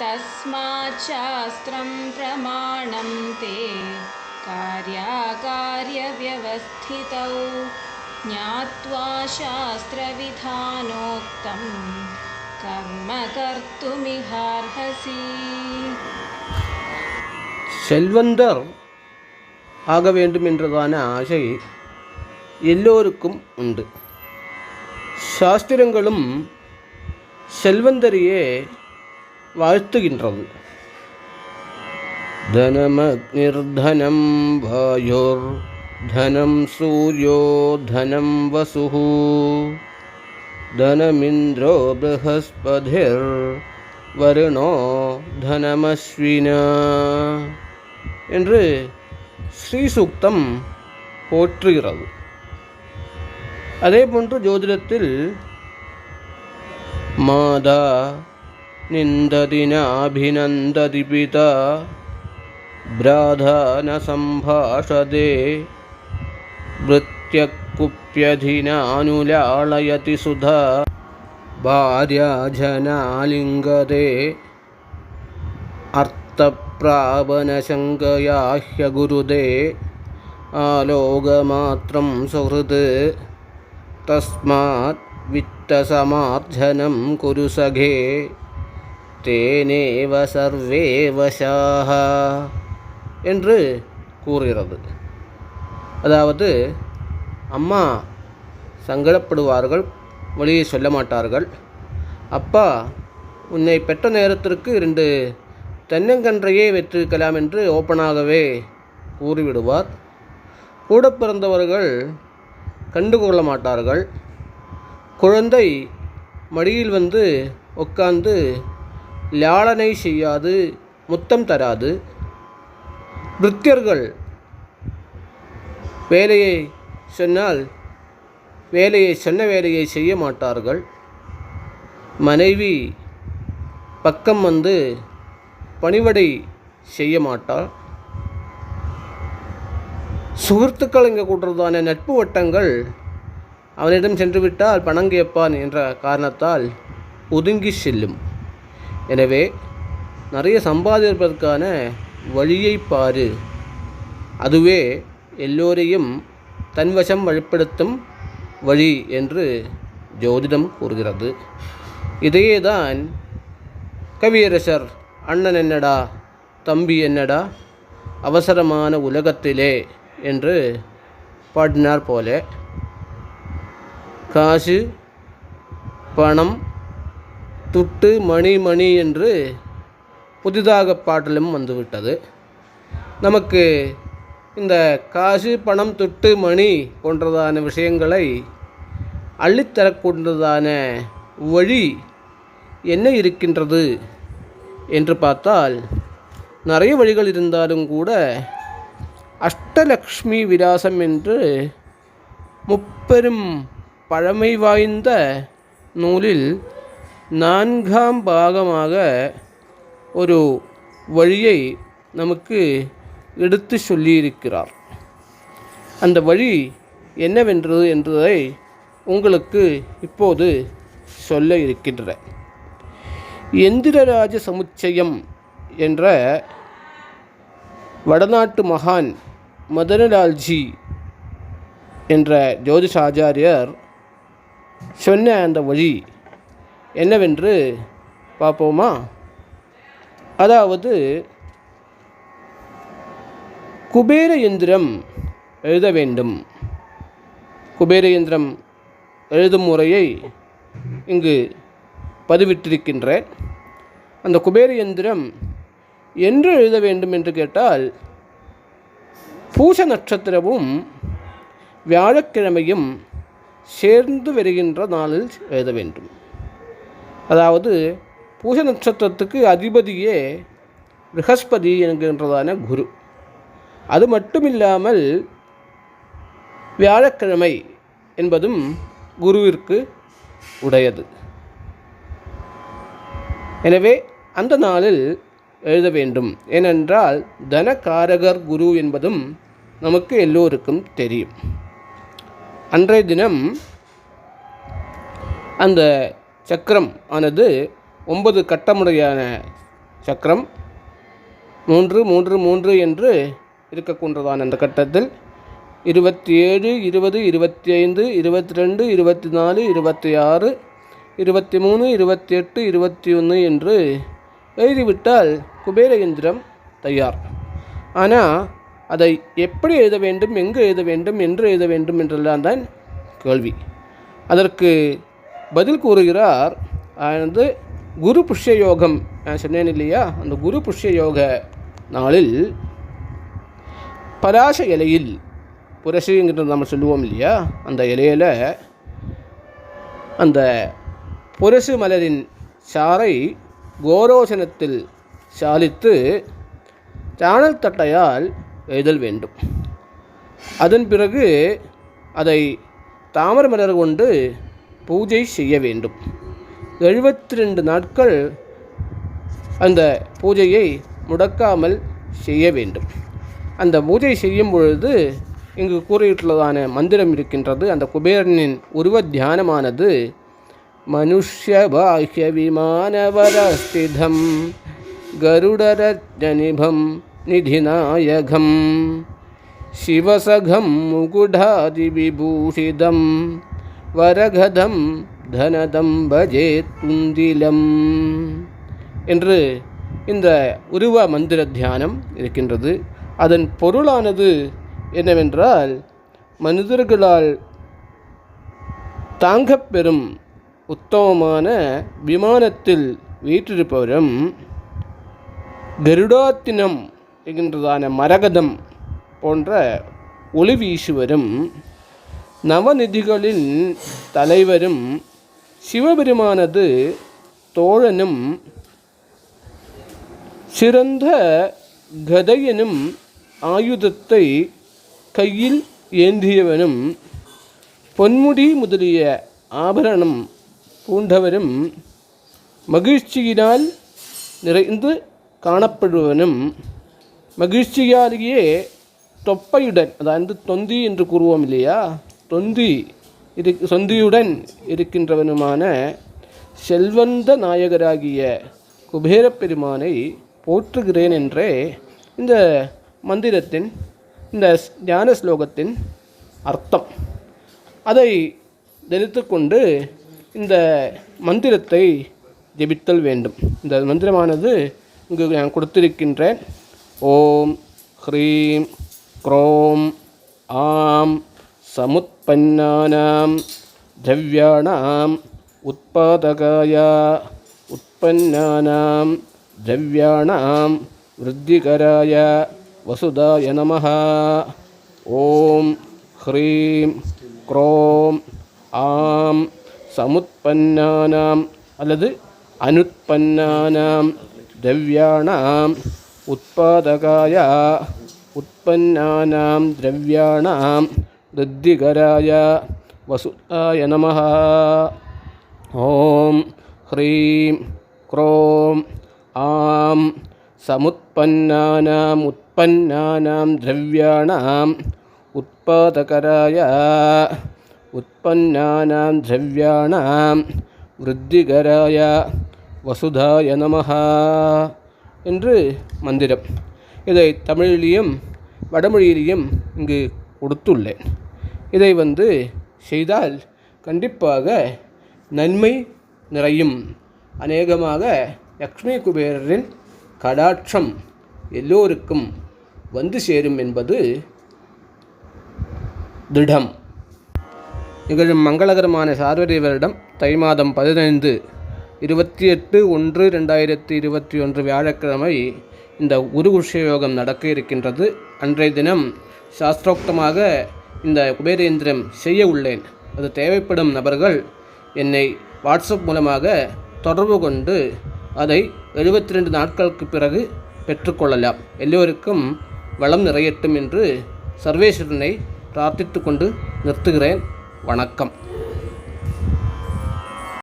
तस्माच्छास्त्रं प्रमाणं ते कार्याकार्यव्यवस्थितौ ज्ञात्वा शास्त्रविधानोक्तं कर्म कर्तुमिहार्हसि செல்வந்தர் ஆக வேண்டும் என்றதான ஆசை எல்லோருக்கும் உண்டு சாஸ்திரங்களும் செல்வந்தரையே வாழ்த்துகின்றது தனமக்னிர்தனம் வாயோர் தனம் சூரியோ தனம் வசு தனமிந்திரோ ப்ரஹஸ்பதிர் வருணோ தனமஸ்வினா என்று ஸ்ரீசூக்தம் போற்றுகிறது அதே போன்று ஜோதிடத்தில் மாதா निन्ददिनाभिनन्दति पिता सम्भाषते भृत्यकुप्यधिनानुलाळयति सुधा भार्याजनालिङ्गते अर्थप्रापनशङ्कया ह्यगुरुदे आलोकमात्रं सुहृत् तस्मात् वित्तसमार्जनं कुरु सखे தேனேவ சர்வே வசாக என்று கூறுகிறது. அதாவது அம்மா சங்கடப்படுவார்கள் வழியை சொல்ல மாட்டார்கள். அப்பா உன்னை பெற்ற நேரத்திற்கு இரண்டு தென்னங்கன்றையே வெற்றிருக்கலாம் என்று ஓப்பனாகவே கூறிவிடுவார். கூட பிறந்தவர்கள் கண்டுகொள்ள மாட்டார்கள். குழந்தை மடியில் வந்து உட்கார்ந்து லாளனை செய்யாது முத்தம் தராது. பிருத்தியர்கள் வேலையை சொன்னால் வேலையை சொன்ன வேலையை செய்ய மாட்டார்கள். மனைவி பக்கம் வந்து பணிவடை செய்ய மாட்டாள். சுகத்துக்கள் இங்கே கூட்டுறதான நட்பு வட்டங்கள். அவனிடம் சென்றுவிட்டால் பணம் கேட்பான் என்ற காரணத்தால் ஒதுங்கி செல்லும். எனவே நிறைய சம்பாதிப்பதற்கான வழியை பாரு. அதுவே எல்லோரையும் தன்வசம் வழிப்படுத்தும் வழி என்று ஜோதிடம் கூறுகிறது. இதையே தான் கவியரசர் அண்ணன் என்னடா? தம்பி என்னடா? அவசரமான உலகத்திலே என்று பாடினார் போல. காசு பணம் துட்டு மணி மணி என்று புதிதாக பாடலும் வந்துவிட்டது. நமக்கு இந்த காசு பணம் துட்டு மணி போன்றதான விஷயங்களை அள்ளித்தரக்கூடியதான வழி என்ன இருக்கின்றது என்று பார்த்தால் நிறைய வழிகள் இருந்தாலும் கூட அஷ்டலக்ஷ்மி விலாசம் என்று முப்பெரும் பழமை வாய்ந்த நூலில் நான்காம் பாகமாக ஒரு வழியை நமக்கு எடுத்து சொல்லியிருக்கிறார். அந்த வழி என்னவென்றது என்பதை உங்களுக்கு இப்போது சொல்ல இருக்கின்ற எந்திரராஜ சமுச்சயம் என்ற வடநாட்டு மகான் மதனலால்ஜி என்ற ஜோதிஷாச்சாரியர் சொன்ன அந்த வழி என்னவென்று பார்ப்போமா? அதாவது குபேர எந்திரம் எழுத வேண்டும். குபேர எந்திரம் எழுதும் முறையை இங்கு பதிவிட்டிருக்கின்றேன் அந்த குபேர எந்திரம் என்று எழுத வேண்டும் என்று கேட்டால் பூச நட்சத்திரமும் வியாழக்கிழமையும் சேர்ந்து வருகின்ற நாளில் எழுத வேண்டும். அதாவது பூச நட்சத்திரத்துக்கு அதிபதியே ப்ரகஸ்பதி என்கின்றதான குரு. அது மட்டும் இல்லாமல் வியாழக்கிழமை என்பதும் குருவிற்கு உடையது. எனவே அந்த நாளில் எழுத வேண்டும். ஏனென்றால் தனகாரகர் குரு என்பதும் நமக்கு எல்லோருக்கும் தெரியும். அன்றைய தினம் அந்த சக்கரம் ஆனது ஒன்பது கட்டமுடையான சக்கரம். மூன்று மூன்று மூன்று என்று இருக்கக்கூன்றதான அந்த கட்டத்தில். இருபத்தி ஏழு இருபது இருபத்தி ஐந்து இருபத்தி ரெண்டு இருபத்தி நாலு இருபத்தி ஆறு இருபத்தி மூணு இருபத்தி எட்டு இருபத்தி ஒன்று என்று எழுதிவிட்டால் குபேர இயந்திரம் தயார். ஆனால் அதை எப்படி எழுத வேண்டும் எங்கு எழுத வேண்டும் என்று எழுத வேண்டும் என்றெல்லாம் தான் கேள்வி. அதற்கு பதில் கூறுகிறார் வந்து குரு புஷ்ய யோகம் நான் சொன்னேன் இல்லையா? அந்த குரு புஷ்ய யோக நாளில் பராச இலையில் புரசிங்கிறது நம்ம சொல்லுவோம் இல்லையா? அந்த இலையில் அந்த புரசு மலரின் சாறை கோரோசனத்தில் சாலித்து சாணல் தட்டையால் எழுதல் வேண்டும். அதன் பிறகு அதை தாமர மலர் கொண்டு பூஜை செய்ய வேண்டும். எழுபத்தி ரெண்டு நாட்கள் அந்த பூஜையை முடக்காமல் செய்ய வேண்டும். அந்த பூஜை செய்யும் பொழுது இங்கு கூறியுள்ளதான மந்திரம் இருக்கின்றது. அந்த குபேரனின் உருவ தியானமானது மனுஷ்ய பாஹ்ய விமானவரஸ்திதம் கருடரஜனிபம் நிதிநாயகம் சிவசகம் முகுடாதிவிபூஷிதம் வரகதம் தனதம் பஜே துந்திலம். என்று இந்த உருவ மந்திர தியானம் இருக்கின்றது. அதன் பொருளானது என்னவென்றால் மனிதர்களால் தாங்கப்பெறும் உத்தமமான விமானத்தில் வீற்றிருப்பவரும் கருடாத்தினம் என்கின்றதான மரகதம் போன்ற ஒளி வீசுவரும் நவநிதிகளின் தலைவரும் சிவபெருமானது தோழனும் சிறந்த கதையனும் ஆயுதத்தை கையில் ஏந்தியவனும் பொன்முடி முதலிய ஆபரணம் பூண்டவரும் மகிழ்ச்சியினால் நிறைந்து காணப்படுவனும் மகிழ்ச்சியாலேயே தொப்பையுடன் அதாவது தொந்தி என்று கூறுவோம் இல்லையா? தொந்தி இரு சொந்தியுடன் இருக்கின்றவனுமான செல்வந்த நாயகராகிய குபேரப்பெருமானை போற்றுகிறேன் என்றே இந்த மந்திரத்தின் இந்த ஞான ஸ்லோகத்தின் அர்த்தம். அதை தரித்து கொண்டு இந்த மந்திரத்தை ஜெபித்தல் வேண்டும். இந்த மந்திரமானது இங்கு நான் கொடுத்திருக்கின்றேன். ஓம் ஹ்ரீம் க்ரோம் ஆம் സമുത്പന്നാനാം ദ്രവ്യാണാം ഉത്പാദകായ ഉത്പന്നാനാം ദ്രവ്യാണാം വൃദ്ധികരായ വസുധായ നമ. ഓം ഹ്രീം ക്രോം ആം സമുത്പന്നാനാം അല്ലത് അനുത്പന്നാനാം ദ്രവ്യാണാം ഉത്പാദകായ ഉത്പന്നാനാം ദ്രവ്യാണാം ऋद्धिगराय वसुताय नमः। ॐ ह्रीं क्रों आं समुत्पन्नानाम् उत्पन्नानां द्रव्याणाम् उत्पादकराय उत्पन्नानां द्रव्याणां वृद्धिकराय வசுதாய நமஹா என்று மந்திரம் இதை தமிழிலையும் வடமொழியிலையும் இங்கு கொடுத்துள்ளேன். இதை வந்து செய்தால் கண்டிப்பாக நன்மை நிறையும். அநேகமாக லக்ஷ்மி குபேரரின் கடாட்சம் எல்லோருக்கும் வந்து சேரும் என்பது திடம் நிகழும் மங்களகரமான சார்வரி வருடம் தை மாதம் பதினைந்து இருபத்தி எட்டு ஒன்று ரெண்டாயிரத்தி இருபத்தி ஒன்று வியாழக்கிழமை இந்த உருகுஷ யோகம் நடக்க இருக்கின்றது. அன்றைய தினம் சாஸ்திரோக்தமாக இந்த குபேரேந்திரம் செய்ய உள்ளேன். அது தேவைப்படும் நபர்கள் என்னை வாட்ஸ்அப் மூலமாக தொடர்பு கொண்டு அதை எழுபத்தி ரெண்டு நாட்களுக்கு பிறகு பெற்றுக்கொள்ளலாம் எல்லோருக்கும் வளம் நிறையட்டும் என்று சர்வேஸ்வரனை பிரார்த்தித்து கொண்டு நிறுத்துகிறேன். வணக்கம்.